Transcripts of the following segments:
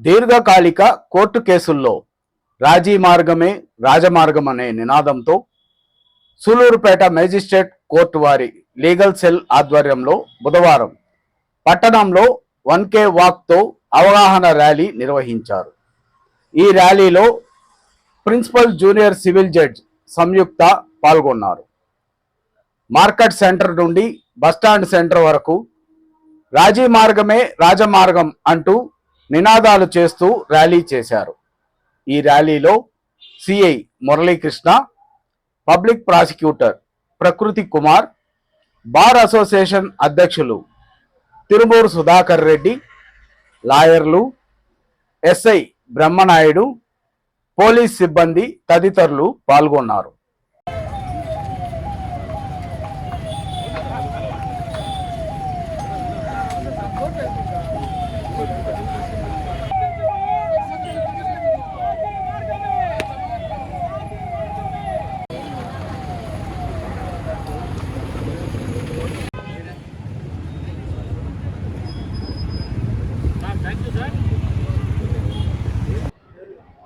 దీర్ఘకాలిక కోర్టు కేసుల్లో రాజీ మార్గమే రాజమార్గం అనే నినాదంతో సూలూరుపేట మేజిస్ట్రేట్ కోర్టు వారి లీగల్ సెల్ ఆధ్వర్యంలో బుధవారం పట్టణంలో వన్ కే వాక్తో అవగాహన ర్యాలీ నిర్వహించారు. ఈ ర్యాలీలో principal junior civil judge Samyuktha పాల్గొన్నారు. మార్కెట్ సెంటర్ నుండి బస్టాండ్ సెంటర్ వరకు రాజీ మార్గమే రాజమార్గం అంటూ నినాదాలు చేస్తూ ర్యాలీ చేశారు. ఈ ర్యాలీలో సిఐ మురళీకృష్ణ పబ్లిక్ ప్రాసిక్యూటర్ ప్రకృతి కుమార్ బార్ అసోసియేషన్ అధ్యక్షులు తిరుమూరు సుధాకర్ రెడ్డి లాయర్లు ఎస్ఐ బ్రహ్మనాయుడు పోలీస్ సిబ్బంది తదితరులు పాల్గొన్నారు.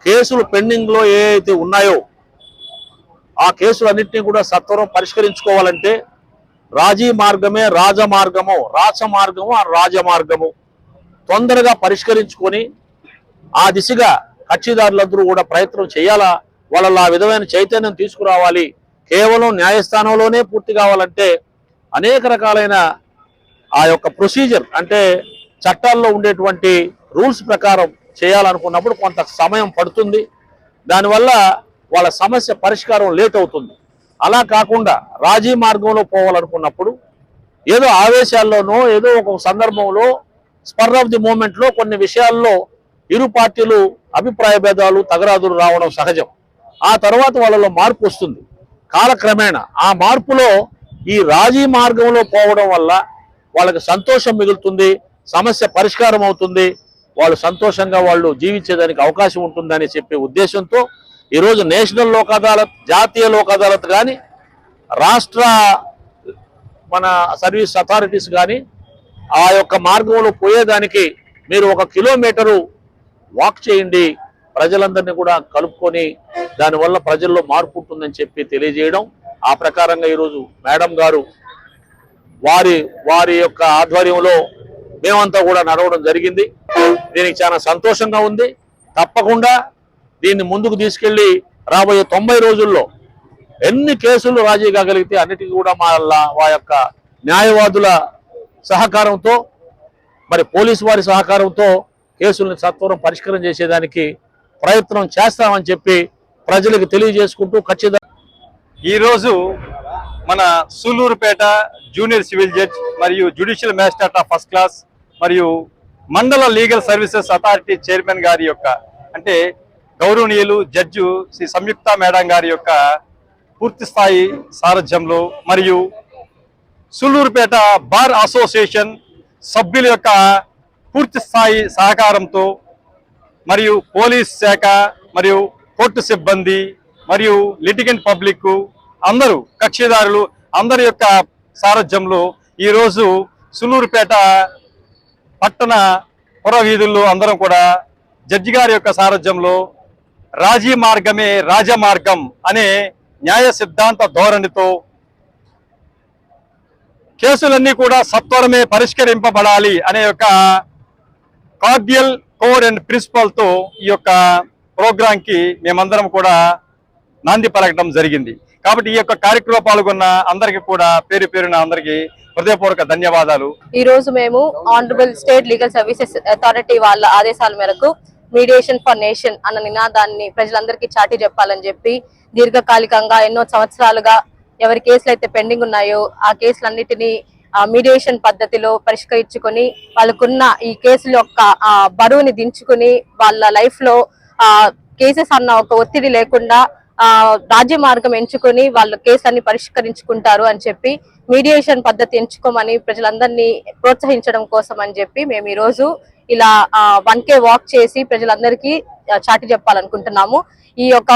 కేసులు పెండింగ్లో ఏ అయితే ఉన్నాయో ఆ కేసులన్నింటినీ కూడా సత్వరం పరిష్కరించుకోవాలంటే రాజీ మార్గమే రాజమార్గము రాచమార్గము ఆ రాజమార్గము. తొందరగా పరిష్కరించుకొని ఆ దిశగా కక్షిదారులందరూ కూడా ప్రయత్నం చేయాలా? వాళ్ళ ఆ విధమైన చైతన్యం తీసుకురావాలి. కేవలం న్యాయస్థానంలోనే పూర్తి కావాలంటే అనేక రకాలైన ఆ యొక్క ప్రొసీజర్ అంటే చట్టాల్లో ఉండేటువంటి రూల్స్ ప్రకారం చేయాలనుకున్నప్పుడు కొంత సమయం పడుతుంది. దానివల్ల వాళ్ళ సమస్య పరిష్కారం లేట్ అవుతుంది. అలా కాకుండా రాజీ మార్గంలో పోవాలనుకున్నప్పుడు ఏదో ఆవేశాల్లోనో ఏదో ఒక సందర్భంలో స్పర్ ఆఫ్ ది మూమెంట్లో కొన్ని విషయాల్లో ఇరు పార్టీలు అభిప్రాయ భేదాలు తగరాదులు రావడం సహజం. ఆ తర్వాత వాళ్ళలో మార్పు వస్తుంది. కాలక్రమేణా ఆ మార్పులో ఈ రాజీ మార్గంలో పోవడం వల్ల వాళ్ళకి సంతోషం మిగులుతుంది సమస్య పరిష్కారం అవుతుంది వాళ్ళు సంతోషంగా వాళ్ళు జీవించేదానికి అవకాశం ఉంటుందని చెప్పే ఉద్దేశంతో ఈరోజు నేషనల్ లోక్ అదాలత్ జాతీయ లోక్ అదాలత్ కానీ రాష్ట్ర మన సర్వీస్ అథారిటీస్ కానీ ఆ యొక్క మార్గంలో పోయేదానికి మీరు ఒక కిలోమీటరు వాక్ చేయండి. ప్రజలందరినీ కూడా కలుపుకొని దానివల్ల ప్రజల్లో మార్పు ఉంటుందని చెప్పి తెలియజేయడం. ఆ ప్రకారంగా ఈరోజు మేడం గారు వారి వారి యొక్క ఆధ్వర్యంలో మేమంతా కూడా నడవడం జరిగింది. దీనికి చాలా సంతోషంగా ఉంది. తప్పకుండా దీన్ని ముందుకు తీసుకెళ్ళి రాబోయే తొంభై రోజుల్లో ఎన్ని కేసులు రాజీ కాగలిగితే అన్నిటికీ కూడా మా మా యొక్క న్యాయవాదుల సహకారంతో మరి పోలీసు వారి సహకారంతో కేసులను సత్వరం పరిష్కారం చేసేదానికి ప్రయత్నం చేస్తామని చెప్పి ప్రజలకు తెలియజేసుకుంటూ ఖచ్చితంగా ఈరోజు మన సూలూరుపేట జూనియర్ సివిల్ జడ్జ్ మరియు judicial magistrate of first class మరియు మండల లీగల్ సర్వీసెస్ అథారిటీ చైర్మన్ గారి యొక్క అంటే గౌరవనీయులు జడ్జు శ్రీ సంయుక్త మేడం గారి యొక్క పూర్తి స్థాయి సారథ్యంలో మరియు సూలూరుపేట బార్ అసోసియేషన్ సభ్యుల యొక్క పూర్తి స్థాయి సహకారంతో మరియు పోలీస్ శాఖ మరియు కోర్టు సిబ్బంది మరియు లిటిగెంట్ పబ్లిక్ అందరూ కక్షిదారులు అందరి యొక్క సారథ్యంలో ఈరోజు సులూరుపేట పట్టణ పుర వీధుల్లో అందరం కూడా జడ్జి గారి యొక్క సారథ్యంలో రాజీ మార్గమే రాజమార్గం అనే న్యాయ సిద్ధాంత ధోరణితో కేసులన్నీ కూడా సత్వరమే పరిష్కరింపబడాలి అనే యొక్క కార్డియల్ కోడ్ అండ్ ప్రిన్సిపల్తో ఈ యొక్క ప్రోగ్రాంకి మేమందరం కూడా నాంది పలకడం జరిగింది. కాబట్టి ఈ యొక్క కార్యక్రమంలో పాల్గొన్న అందరికీ కూడా పేరు పేరున అందరికీ హృదయపూర్వక ధన్యవాదాలు. ఈ రోజు మేము honourable state legal services authority వాళ్ళ ఆదేశాల మేరకు మీడియేషన్ ఫర్ నేషన్ అన్న నినాదాన్ని ప్రజలందరికీ చాటి చెప్పాలని చెప్పి దీర్ఘకాలికంగా ఎన్నో సంవత్సరాలుగా ఎవరి కేసులు అయితే పెండింగ్ ఉన్నాయో ఆ కేసులన్నిటినీ మీడియేషన్ పద్ధతిలో పరిష్కరించుకొని వాళ్ళకున్న ఈ కేసుల యొక్క బరువుని దించుకుని వాళ్ళ లైఫ్లో ఆ కేసెస్ అన్న ఒక ఒత్తిడి లేకుండా రాజ్య మార్గం ఎంచుకొని వాళ్ళ కేసులన్నీ పరిష్కరించుకుంటారు అని చెప్పి మీడియేషన్ పద్ధతి ఎంచుకోమని ప్రజలందరినీ ప్రోత్సహించడం కోసం అని చెప్పి మేము ఈ రోజు ఇలా వన్ కే వాక్ చేసి ప్రజలందరికీ చాటి చెప్పాలనుకుంటున్నాము. ఈ యొక్క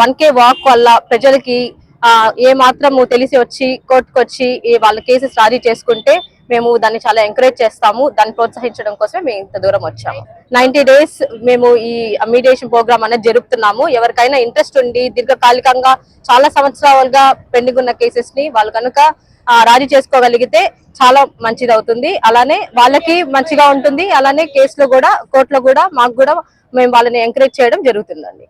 వన్ కే వాక్ వల్ల ప్రజలకి ఏ మాత్రము తెలిసి వచ్చి కోర్టుకు వచ్చి వాళ్ళ కేసెస్ రాజీ చేసుకుంటే మేము దాన్ని చాలా ఎంకరేజ్ చేస్తాము. దాన్ని ప్రోత్సహించడం కోసమే మేము ఇంత దూరం వచ్చాము. నైన్టీ డేస్ మేము ఈ మీడియేషన్ ప్రోగ్రామ్ అనేది జరుపుతున్నాము. ఎవరికైనా ఇంట్రెస్ట్ ఉండి దీర్ఘకాలికంగా చాలా సంవత్సరాలుగా పెండింగ్ ఉన్న కేసెస్ని వాళ్ళు కనుక రాజీ చేసుకోగలిగితే చాలా మంచిది అవుతుంది అలానే వాళ్ళకి మంచిగా ఉంటుంది. అలానే కేసులో కూడా కోర్టులో కూడా మాకు కూడా మేము వాళ్ళని ఎంకరేజ్ చేయడం జరుగుతుందండి.